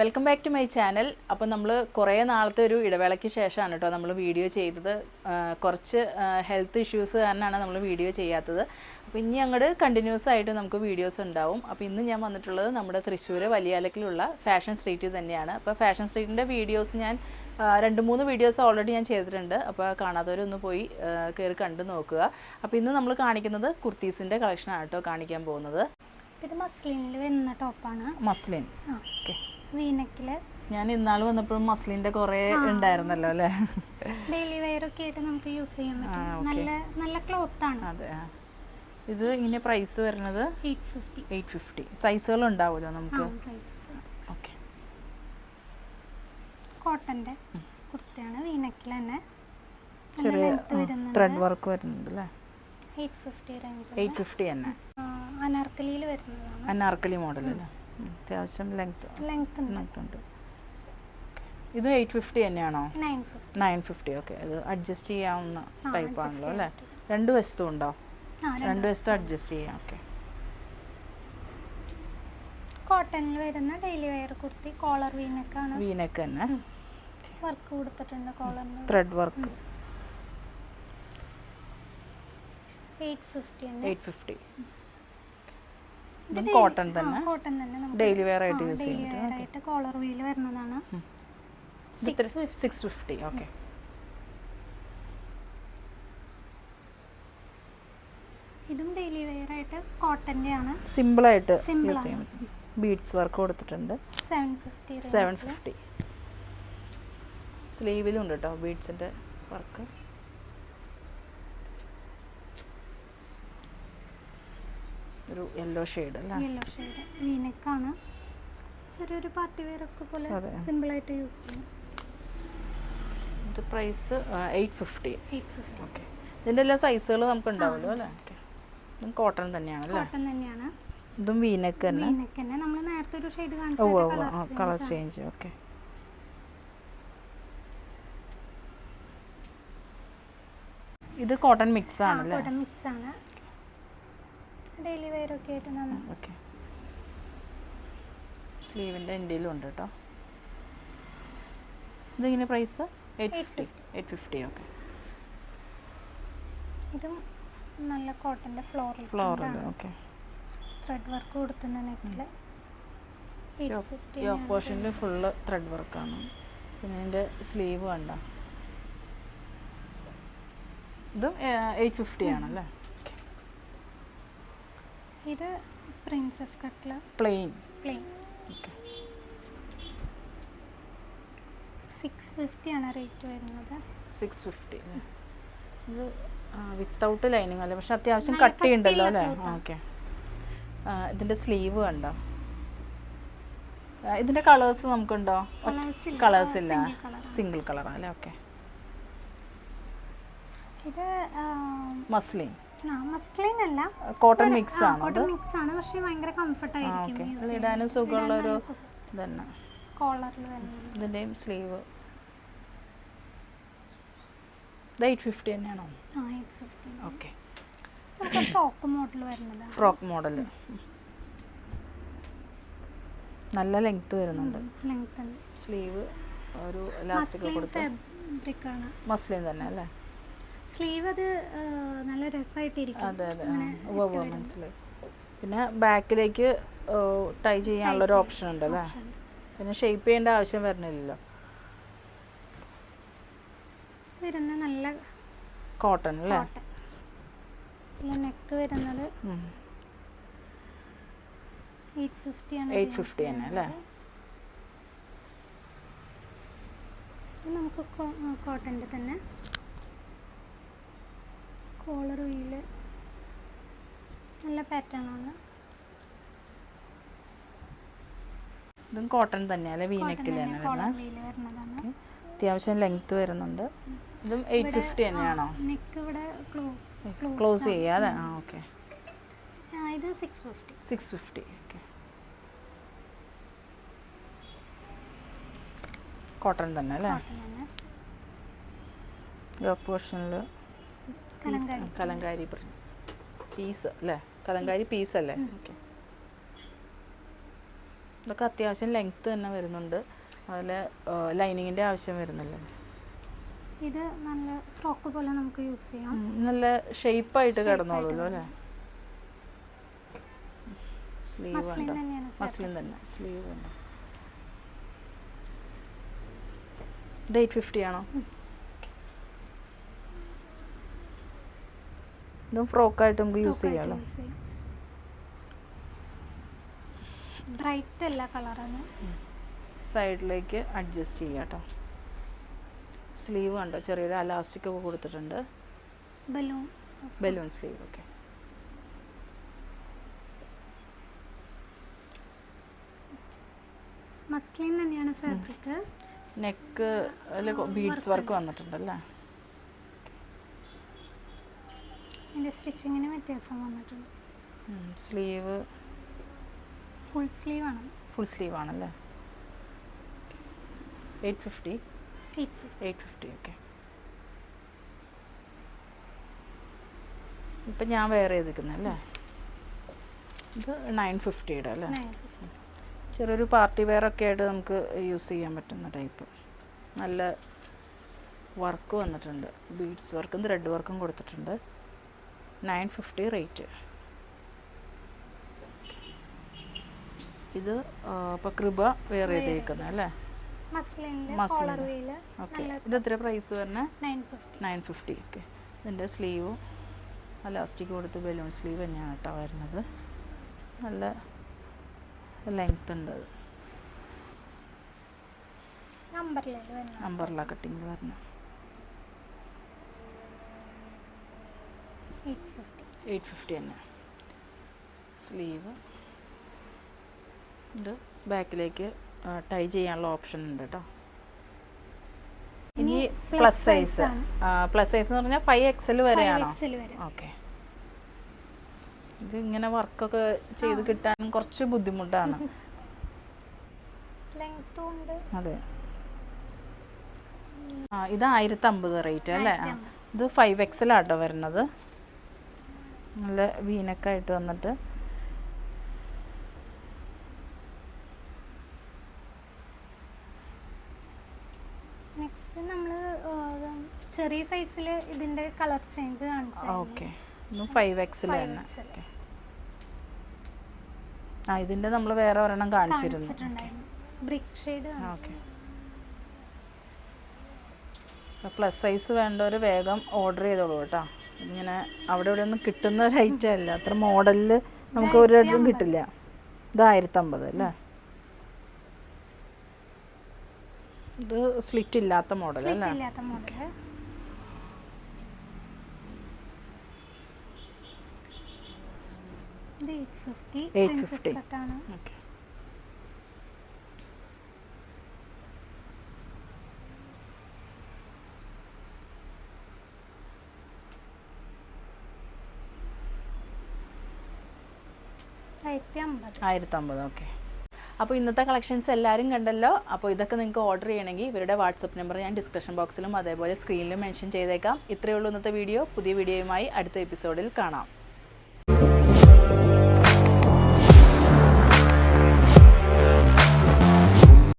Welcome back to my channel അപ്പോൾ നമ്മൾ കുറേ നാളത്തെ ഒരു ഇടവേളയ്ക്ക് ശേഷമാണ് കേട്ടോ നമ്മൾ വീഡിയോ ചെയ്തത്. കുറച്ച് ഹെൽത്ത് ഇഷ്യൂസ് കാരണമാണ് നമ്മൾ വീഡിയോ ചെയ്യാത്തത്. അപ്പോൾ ഇനി അങ്ങോട്ട് കണ്ടിന്യൂസ് ആയിട്ട് നമുക്ക് വീഡിയോസ് ഉണ്ടാവും. അപ്പോൾ ഇന്ന് ഞാൻ വന്നിട്ടുള്ളത് നമ്മുടെ തൃശ്ശൂർ വലിയാലക്കിലുള്ള ഫാഷൻ സ്ട്രീറ്റിൽ തന്നെയാണ്. അപ്പോൾ ഫാഷൻ സ്ട്രീറ്റിന്റെ വീഡിയോസ് ഞാൻ രണ്ട് മൂന്ന് വീഡിയോസ് ഓൾറെഡി ഞാൻ ചെയ്തിട്ടുണ്ട്. അപ്പോൾ കാണാത്തവരൊന്ന് പോയി കയറി കണ്ടു നോക്കുക. അപ്പോൾ ഇന്ന് നമ്മൾ കാണിക്കുന്നത് കുർത്തീസിന്റെ കളക്ഷനാണ് കേട്ടോ കാണിക്കാൻ പോകുന്നത്. ഇത് മസ്ലിനിൽ വരുന്ന ടോപ്പാണ് മസ്ലിൻ. ഓക്കെ വീനക്കിൽ. ഞാൻ ഇന്നാൾ വന്നപ്പോഴും മസ്ലിന്റെ കുറേ ഉണ്ടായിരുന്നല്ലോ അല്ലേ? ഡെയിലി വെയർ ഒക്കെ ആയിട്ട് നമുക്ക് യൂസ് ചെയ്യാൻ പറ്റും. നല്ല നല്ല ക്ലോത്ത് ആണ്. അതെ ഇത് ഇങ്ങനെ പ്രൈസ് വരുന്നത്? എയ്റ്റ് ഫിഫ്റ്റി സൈസുകൾ ഉണ്ടാവുമല്ലോ നമുക്ക്? ഓക്കേ. കോട്ടന്റെ കുർത്തയാണ് വീനക്കിൽ തന്നെ. ചെറിയ ത്രെഡ് വർക്ക് വരുന്നുണ്ട്. അല്ലേ? Eight fifty range eight fifty തന്നെ. അനാർക്കലിയിൽ വരുന്നതാണ്. അനാർക്കലി മോഡൽ അല്ലേ? അത്യാവശ്യം ലെങ്ത് ലെങ്ത് ഉണ്ട്. ലെങ്ത് ഉണ്ട്. ഇത് എയ്റ്റ് ഫിഫ്റ്റി തന്നെയാണോ? നയൻ ഫിഫ്റ്റി ഓക്കെ ഇത് അഡ്ജസ്റ്റ് ചെയ്യാവുന്ന ടൈപ്പ് ആണല്ലോ അല്ലേ? രണ്ട് വശത്തും ഉണ്ടോ? രണ്ട് വസ്തു വശത്തും അഡ്ജസ്റ്റ് ചെയ്യാം ഓക്കെ കോട്ടണിൽ വരുന്ന ഡെയിലി വെയർ കുർത്തി കോളർ വീനക്കാണ് വീനക്ക് തന്നെ. വർക്ക് കൊടുത്തിട്ടുണ്ട് കോളറിന് thread work eight fifty eight fifty ഇതും കോട്ടൺ തന്നെ. കോട്ടൺ തന്നെ ഡെയിലി വെയർ ആയിട്ട് യൂസ് ആയിട്ട് കോളർ വീൽ വരുന്നതാണ്. സിക്സ് ഫിഫ്റ്റി ഓക്കെ ഇതും ഡെയിലി വെയർ ആയിട്ട് കോട്ടന്റെ ആണ്. സിമ്പിൾ ആയിട്ട് യൂസ് ചെയ്യാൻ പറ്റും ബീഡ്സ് വർക്ക് കൊടുത്തിട്ടുണ്ട്. സെവൻ ഫിഫ്റ്റി സ്ലീവിലും ഉണ്ട് കേട്ടോ ബീഡ്സിന്റെ വർക്ക് ഒരു യെല്ലോ ഷെയ്ഡ് അല്ലേ? യെല്ലോ ഷെയ്ഡ് വീനക്കാണ്. ചെറിയൊരു പാർട്ടി വെയർ ഒക്കെ പോലെ. സിമ്പിൾ ആയിട്ട് യൂസ് ചെയ്യാം. ഇത് പ്രൈസ് എയ്റ്റ് ഫിഫ്റ്റി ഓക്കെ ഇതിന്റെ എല്ലാ സൈസുകളും നമുക്ക് ഉണ്ടാവുമല്ലോ അല്ലേ? ഓക്കെ കോട്ടൺ തന്നെയാണ് അല്ലേ? കോട്ടൺ തന്നെയാണ്. ഇതും വീനക്ക് തന്നെ? വീനക്ക് തന്നെ. നമ്മൾ നേരത്തെ ഒരു ഷെയ്ഡ് കാണിച്ചു കളർ ചേഞ്ച് ഓക്കെ ഇത് കോട്ടൺ മിക്സ് ആണ് കോട്ടൺ മിക്സ് ആണ്. ഡെയിലി വെയർ ഒക്കെ ആയിട്ട് നമ്മൾ ഓക്കെ. സ്ലീവിന്റെ എൻഡിലും ഉണ്ട് കേട്ടോ. ഇതിങ്ങനെ പ്രൈസ് എയ്റ്റ് ഫിഫ്റ്റി. 850. ഓക്കേ. ഇതും നല്ല കോട്ടന്റെ floral floral okay. Thread work കൊടുത്തുന്ന നെക്കിൽ യോക്ക് ഓപ്പോഷനിൽ ഫുള്ള് ത്രെഡ് വർക്കാണ് പിന്നെ ഇതിന്റെ സ്ലീവ് കണ്ട? ഇതും എയ്റ്റ് ഫിഫ്റ്റി ആണല്ലേ? ഇത് princess കട്ട്ല plain plain okay six fifty ആണ് റേറ്റ് വരുന്നത്. സിക്സ് ഫിഫ്റ്റി ഇത് വിത്തൗട്ട് ലൈനിങ് അല്ലേ? പക്ഷെ അത്യാവശ്യം കട്ട് കട്ടി ഉണ്ടല്ലോ അല്ലേ. ഓക്കെ ഇതിന്റെ സ്ലീവ് കണ്ടോ? ഇതിന്റെ ഇതിന്റെ കളേഴ്സ് നമുക്കുണ്ടോ കളേഴ്സ് ഇല്ല. സിംഗിൾ കളറാണ് അല്ലേ? ഓക്കെ ഇത് മസ്ലിൻ മസ്ലിൻ അല്ല കോട്ടൺ മിക്സ് ആണ് കോട്ടൺ മിക്സ് ആണ്. പക്ഷേ ഭയങ്കര കംഫർട്ട് ആയിരിക്കും ഇടാനും സുഖമുള്ള ഒരു ഇതന്നെ. കോളറിൽ തന്നെ. ഇതിന്റെയും സ്ലീവ് ഇത് എയ്റ്റ് ഫിഫ്റ്റി തന്നെയാണോ? ഓക്കെ ഫ്രോക്ക് മോഡൽ വരുന്നത്. ഫ്രോക്ക് മോഡൽ നല്ല ലെങ്ത് വരുന്നുണ്ട്. ലെങ്ത് സ്ലീവ് ഒരു ഇലാസ്റ്റിക് മസ്ലിൻ കൊടുത്ത്. മസ്ലിൻ തന്നെ അല്ലേ സ്ലീവ് അത് നല്ല രസമായിട്ടിരിക്കും അതെ അതെ മനസ്സിലായി. പിന്നെ ബാക്കിലേക്ക് ടൈ ചെയ്യാനുള്ള ഒരു ഓപ്ഷൻ ഉണ്ട് അല്ലേ പിന്നെ ഷേപ്പ് ചെയ്യേണ്ട ആവശ്യം വരുന്നില്ലല്ലോ വരുന്ന നല്ല കോട്ടൺ അല്ലേ? നെക്ക് വരുന്നത് എയ്റ്റ് ഫിഫ്റ്റി ആണ് എയ്റ്റ് അല്ലേ? നമുക്ക് കോട്ടന്റെ തന്നെ. കോളർ വീൽ. നല്ല പാറ്റേണാണ് ഇതും കോട്ടൺ തന്നെയല്ലേ വീനെക്കിൽ തന്നെ വരുന്നത്. അത്യാവശ്യം ലെങ്ത് വരുന്നുണ്ട്. ഇതും എയ്റ്റ് ഫിഫ്റ്റി തന്നെയാണോ? നെക്ക് ഇവിടെ ക്ലോസ് ക്ലോസ് ചെയ്യാതെ? ആ ഓക്കെ ഇത് six fifty six fifty okay cotton തന്നെ അല്ലേ? യോക്ക് പോർഷനിൽ കലങ്കാരി. പീസ് അല്ലേ? കലങ്കാരി പീസ് അല്ലേ? ഓക്കെ. ഇതൊക്കെ അത്യാവശ്യം ലെങ്ത് തന്നെ വരുന്നുണ്ട്. അതിൽ ലൈനിങ്ങിന്റെ ആവശ്യം വരുന്നില്ല? ഇത് നല്ല ഫ്രോക്ക് പോലെ നമുക്ക് യൂസ് ചെയ്യാം. നല്ല ഷേപ്പ് ആയിട്ട് ആയിട്ട് അല്ലേ? സ്ലീവ് ഉണ്ട്? മസ്ലിൻ തന്നെ. സ്ലീവ് ഉണ്ട്? ഇത് എയ്റ്റ് ഫിഫ്റ്റി ആണോ ഇതും ഫ്രോക്കായിട്ട് നമുക്ക് യൂസ് ചെയ്യാമല്ലോ ബ്രൈറ്റ് അല്ല കളറാണ് സൈഡിലേക്ക് അഡ്ജസ്റ്റ് ചെയ്യാം കേട്ടോ. സ്ലീവ് കണ്ടോ? ചെറിയൊരു അലാസ്റ്റിക് ഒക്കെ കൊടുത്തിട്ടുണ്ട്. ബലൂൺ ബലൂൺ സ്ലീവ് ഒക്കെ മസ്ലിൻ തന്നെയാണ് ഫാബ്രിക് നെക്ക് ബീഡ്സ് വർക്ക് വന്നിട്ടുണ്ടല്ലേ? അതിന്റെ സ്റ്റിച്ചിങ്ങിന് വ്യത്യാസം വന്നിട്ടുണ്ട്. സ്ലീവ്. ഫുൾ സ്ലീവ് ആണ്. ഫുൾ സ്ലീവ് ആണല്ലേ? Eight fifty eight fifty okay ഇപ്പം ഞാൻ വേറെ ചെയ്തിരിക്കുന്നല്ലേ ഇത് നയൻ ഫിഫ്റ്റിയുടെ അല്ലേ? ചെറിയൊരു പാർട്ടി വെയർ ഒക്കെ ആയിട്ട് നമുക്ക് യൂസ് ചെയ്യാൻ പറ്റുന്ന ടൈപ്പ് നല്ല വർക്ക് വന്നിട്ടുണ്ട്. ബീഡ്സ് വർക്കും ത്രെഡ് വർക്കും കൊടുത്തിട്ടുണ്ട്. Nine fifty rate. ഇത് ഇപ്പോൾ കൃപ വേറെ ചെയ്തേക്കുന്നത് അല്ലേ? ഓക്കെ. ഇത് എത്ര പ്രൈസ് വരുന്നത് നയൻ ഫിഫ്റ്റി ഓക്കെ. ഇതിന്റെ സ്ലീവും അലാസ്റ്റിക് കൊടുത്ത് ബലൂൺ സ്ലീവ് തന്നെയാണ് കേട്ടോ വരുന്നത്. നല്ല ലെങ്ത് ഉണ്ട് അത്. അമ്പർല കട്ടിങ് വരുന്നത് എയ്റ്റ് ഫിഫ്റ്റി. തന്നെ. സ്ലീവ്. ഇത് ബാക്കിലേക്ക് ടൈ ചെയ്യാനുള്ള ഓപ്ഷൻ ഉണ്ട് കേട്ടോ ഇനി പ്ലസ് സൈസ്. പ്ലസ് സൈസ് എന്ന് പറഞ്ഞാൽ ഫൈവ് എക്സൽ വരെയാണോ? എക്സൽ വരെ. ഓക്കെ ഇത് ഇങ്ങനെ വർക്കൊക്കെ ചെയ്ത് കിട്ടാൻ കുറച്ച് ബുദ്ധിമുട്ടാണ്. അതെ. ആ ഇത് ആയിരത്തി അമ്പത് റേറ്റ് അല്ലേ? ആ. 1050. ഇത് ഫൈവ് എക്സലാട്ടോ വരുന്നത്. നല്ല വീനക്കായിട്ട് വന്നിട്ട്. നെക്സ്റ്റ് നമ്മൾ ചെറിയ സൈസിൽ ഇതിന്റെ കളർ ചേഞ്ച് കാണിച്ചു ഓക്കെ. ഫൈവ് എക്സിൽ തന്നെ. ആ ഇതിന്റെ നമ്മൾ വേറെ ഒരെണ്ണം കാണിച്ചിരുന്നു. Brick shade okay. Plus size വേണ്ടവർ വേഗം ഓർഡർ ചെയ്തോളൂ കേട്ടോ. ഇങ്ങനെ അവിടെ ഇവിടെ ഒന്നും കിട്ടുന്ന ഒരു ഐറ്റം അല്ല. അത്ര മോഡലിൽ നമുക്ക് ഒരിടത്തും കിട്ടില്ല. ഇത് ആയിരത്തമ്പത് അല്ലേ? ഇത് സ്ലിറ്റ് ഇല്ലാത്ത മോഡൽ അല്ലേ? Eight fifty 850. അപ്പോൾ ഇന്നത്തെ കളക്ഷൻസ് എല്ലാവരും കണ്ടല്ലോ. അപ്പോൾ ഇതൊക്കെ നിങ്ങൾക്ക് ഓർഡർ ചെയ്യണമെങ്കിൽ ഇവരുടെ വാട്സപ്പ് നമ്പർ ഞാൻ ഡിസ്ക്രിപ്ഷൻ ബോക്സിലും അതേപോലെ സ്ക്രീനിലും മെൻഷൻ ചെയ്തേക്കാം. ഇത്രയേ ഉള്ളൂ ഇന്നത്തെ വീഡിയോ. പുതിയ വീഡിയോയുമായി അടുത്ത എപ്പിസോഡിൽ കാണാം.